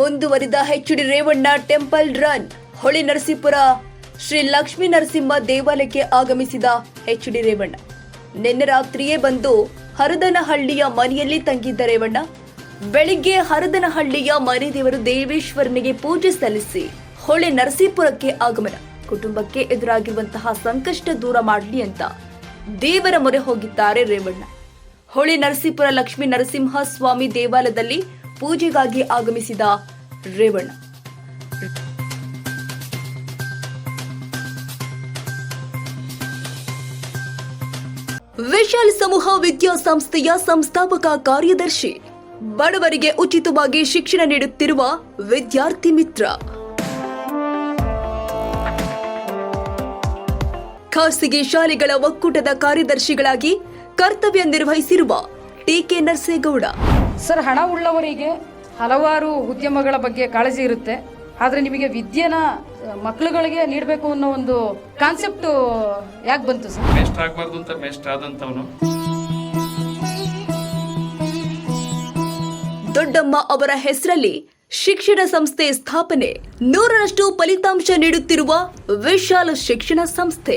ಮುಂದುವರಿದ H D Revanna temple run. Holenarasipur, Shri Lakshmi Narasimha ದೇವಾಲಯಕ್ಕೆ ಆಗಮಿಸಿದ ಎಚ್ ಡಿ ರೇವಣ್ಣ. ನಿನ್ನೆ ರಾತ್ರಿಯೇ ಬಂದು ಹರದನಹಳ್ಳಿಯ ಮನೆಯಲ್ಲಿ ತಂಗಿದ್ದ ರೇವಣ್ಣ. ಬೆಳಿಗ್ಗೆ ಹರದನಹಳ್ಳಿಯ ಮನೆ ದೇವರು ದೇವೇಶ್ವರನಿಗೆ ಪೂಜೆ ಸಲ್ಲಿಸಿ ಹೊಳೆ ನರಸೀಪುರಕ್ಕೆ ಆಗಮನ. ಕುಟುಂಬಕ್ಕೆ ಎದುರಾಗಿರುವಂತಹ ಸಂಕಷ್ಟ ದೂರ ಮಾಡಲಿ ಅಂತ ದೇವರ ಮೊರೆ ಹೋಗಿದ್ದಾರೆ ರೇವಣ್ಣ. ಹೊಳೆ ನರಸೀಪುರ ಲಕ್ಷ್ಮೀ ನರಸಿಂಹ ಸ್ವಾಮಿ ದೇವಾಲಯದಲ್ಲಿ ಪೂಜೆಗಾಗಿ ಆಗಮಿಸಿದ ರೇವಣ್ಣ. ವಿಶಾಲ್ ಸಮೂಹ ವಿದ್ಯಾಸಂಸ್ಥೆಯ ಸಂಸ್ಥಾಪಕ ಕಾರ್ಯದರ್ಶಿ. ಬಡವರಿಗೆ ಉಚಿತವಾಗಿ ಶಿಕ್ಷಣ ನೀಡುತ್ತಿರುವ ವಿದ್ಯಾರ್ಥಿ ಮಿತ್ರ. ಖಾಸಗಿ ಶಾಲೆಗಳ ಒಕ್ಕೂಟದ ಕಾರ್ಯದರ್ಶಿಗಳಾಗಿ ಕರ್ತವ್ಯ ನಿರ್ವಹಿಸಿರುವ ಟಿಕೆ ನರಸೇಗೌಡ. ಸರ್ ಹಣ ಉಳ್ಳವರಿಗೆ ಹಲವಾರು ಉದ್ಯಮಗಳ ಬಗ್ಗೆ ಕಾಳಜಿ ಇರುತ್ತೆ. ಆದರೆ ನಿಮಗೆ ವಿದ್ಯೆನ ಮಕ್ಕಳುಗಳಿಗೆ ನೀಡಬೇಕು ಅನ್ನೋ ಒಂದು ಕಾನ್ಸೆಪ್ಟ್ ಯಾಕೆ ಬಂತು ಸರ್? ಮೇಸ್ಟ್ ಆಗಬಾರ್ದು ಅಂತ ಮೇಸ್ಟ್ ಆದಂತವನು ದೊಡ್ಡಮ್ಮ ಅವರ ಹೆಸರಲ್ಲಿ ಶಿಕ್ಷಣ ಸಂಸ್ಥೆ ಸ್ಥಾಪನೆ. ನೂರರಷ್ಟು ಫಲಿತಾಂಶ ನೀಡುತ್ತಿರುವ ವಿಶಾಲ ಶಿಕ್ಷಣ ಸಂಸ್ಥೆ.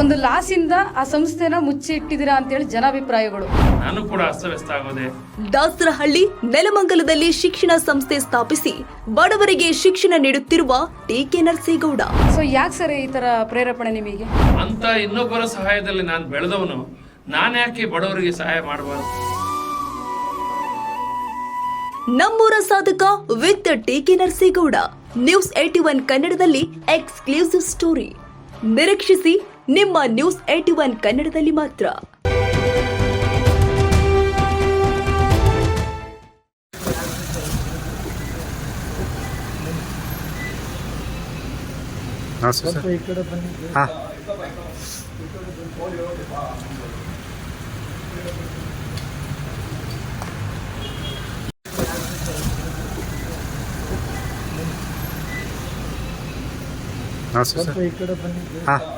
ಒಂದು ಲಾಸಿಂದ ಆ ಸಂಸ್ಥೆನ ಮುಚ್ಚಿ ಇಟ್ಟಿದ್ದೀರಾ ಅಂತೇಳಿ ಜನಾಭಿಪ್ರಾಯಗಳು. ನಾನು ಕೂಡ ಅಸ್ತವ್ಯಸ್ತ ಆಗೋದೆ. ದಾಸರಹಳ್ಳಿ ನೆಲಮಂಗಲದಲ್ಲಿ ಶಿಕ್ಷಣ ಸಂಸ್ಥೆ ಸ್ಥಾಪಿಸಿ ಬಡವರಿಗೆ ಶಿಕ್ಷಣ ನೀಡುತ್ತಿರುವ ಟಿಕೆ ನರಸೇಗೌಡ. ಸೊ ಯಾಕೆ ಸರ್ ಈ ತರ ಪ್ರೇರೇಪಣೆ ನಿಮಗೆ? ಅಂತ ಇನ್ನೊಬ್ಬರ ಸಹಾಯದಲ್ಲಿ ನಾನು ಬೆಳೆದವನು ನಾನು ಯಾಕೆ ಬಡವರಿಗೆ ಸಹಾಯ ಮಾಡಬಾರ್ದು? ನಮ್ಮೂರ ಸಾಧಕ with T K Narasegowda. News AT one ಕನ್ನಡದಲ್ಲಿ ಎಕ್ಸ್ಕ್ಲೂಸಿವ್ ಸ್ಟೋರಿ ನಿರೀಕ್ಷಿಸಿ ನಿಮ್ಮ ನ್ಯೂಸ್ ಏಟಿ ಒನ್ ಕನ್ನಡದಲ್ಲಿ ಮಾತ್ರ. ಹಾಂ ಸರ್. ಹಾಂ.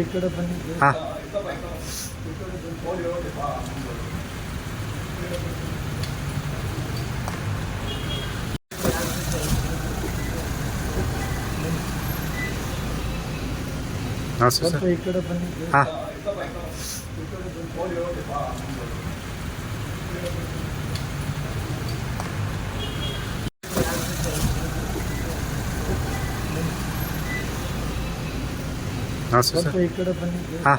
इकड़ा बनी हाँ। 老师，老师，啊。老师，老师，啊。